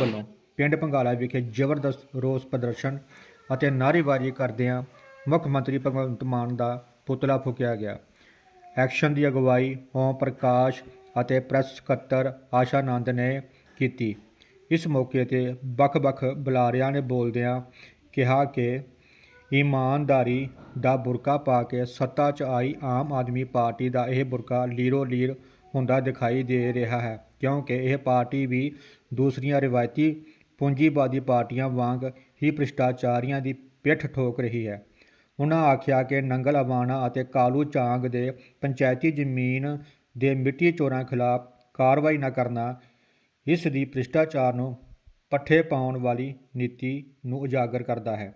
ਵੱਲੋਂ ਪਿੰਡ ਪੰਗਾਲਾ ਵਿਖੇ ਜ਼ਬਰਦਸਤ ਰੋਸ ਪ੍ਰਦਰਸ਼ਨ ਅਤੇ ਨਾਰੇਬਾਜ਼ੀ ਕਰਦਿਆਂ ਮੁੱਖ ਮੰਤਰੀ ਭਗਵੰਤ ਮਾਨ ਦਾ ਪੁਤਲਾ ਫੂਕਿਆ ਗਿਆ। ਐਕਸ਼ਨ ਦੀ ਅਗਵਾਈ ਓਮ ਪ੍ਰਕਾਸ਼ ਅਤੇ ਪ੍ਰੈਸ ਸਕੱਤਰ ਆਸ਼ਾ ਨੰਦ ਨੇ ਕੀਤੀ। ਇਸ ਮੌਕੇ ਤੇ ਵੱਖ-ਵੱਖ ਬੁਲਾਰਿਆਂ ਨੇ ਬੋਲਦਿਆਂ ਕਿਹਾ ਕਿ ਇਮਾਨਦਾਰੀ ਦਾ ਬੁਰਕਾ ਪਾ ਕੇ ਸੱਤਾ 'ਚ ਆਈ ਆਮ ਆਦਮੀ ਪਾਰਟੀ ਦਾ ਇਹ ਬੁਰਕਾ ਲੀਰੋ ਲੀਰ ਹੁੰਦਾ ਦਿਖਾਈ ਦੇ ਰਿਹਾ ਹੈ, ਕਿਉਂਕਿ ਇਹ ਪਾਰਟੀ ਵੀ ਦੂਸਰੀਆਂ ਰਿਵਾਇਤੀ ਪੂੰਜੀਵਾਦੀ ਪਾਰਟੀਆਂ ਵਾਂਗ ਹੀ ਭ੍ਰਿਸ਼ਟਾਚਾਰੀਆਂ ਦੀ ਪਿੱਠ ਠੋਕ ਰਹੀ ਹੈ। ਉਹਨਾਂ ਆਖਿਆ ਕਿ ਨੰਗਲ ਅਵਾਣਾ ਅਤੇ ਕਾਲੂ ਚਾਂਗ ਦੇ ਪੰਚਾਇਤੀ ਜ਼ਮੀਨ ਦੇ ਮਿੱਟੀ ਚੋਰਾਂ ਖਿਲਾਫ ਕਾਰਵਾਈ ਨਾ ਕਰਨਾ, ਇਸ ਦੀ ਭ੍ਰਿਸ਼ਟਾਚਾਰ ਨੂੰ ਪੱਠੇ ਪਾਉਣ ਵਾਲੀ ਨੀਤੀ ਨੂੰ ਉਜਾਗਰ ਕਰਦਾ ਹੈ।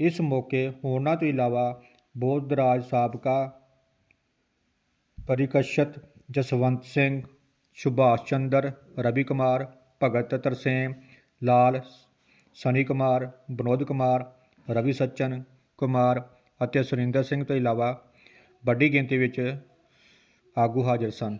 ਇਸ ਮੌਕੇ ਹੋਰਨਾਂ ਤੋਂ ਇਲਾਵਾ ਬੋਧਰਾਜ ਸਾਬਕਾ ਪਰਿਕਸ਼ਤ ਜਸਵੰਤ ਸਿੰਘ, ਸੁਭਾਸ਼ ਚੰਦਰ, ਰਵੀ ਕੁਮਾਰ, ਭਗਤ ਤਰਸੇਮ, ਲਾਲ ਸਨੀ ਕੁਮਾਰ ਵਿਨੋਦ ਕੁਮਾਰ, ਰਵੀ ਸੱਚਨ ਕੁਮਾਰ ਅਤੇ ਸੁਰਿੰਦਰ ਸਿੰਘ ਤੋਂ ਇਲਾਵਾ ਵੱਡੀ ਗਿਣਤੀ ਵਿੱਚ ਆਗੂ ਹਾਜ਼ਰ ਸਨ।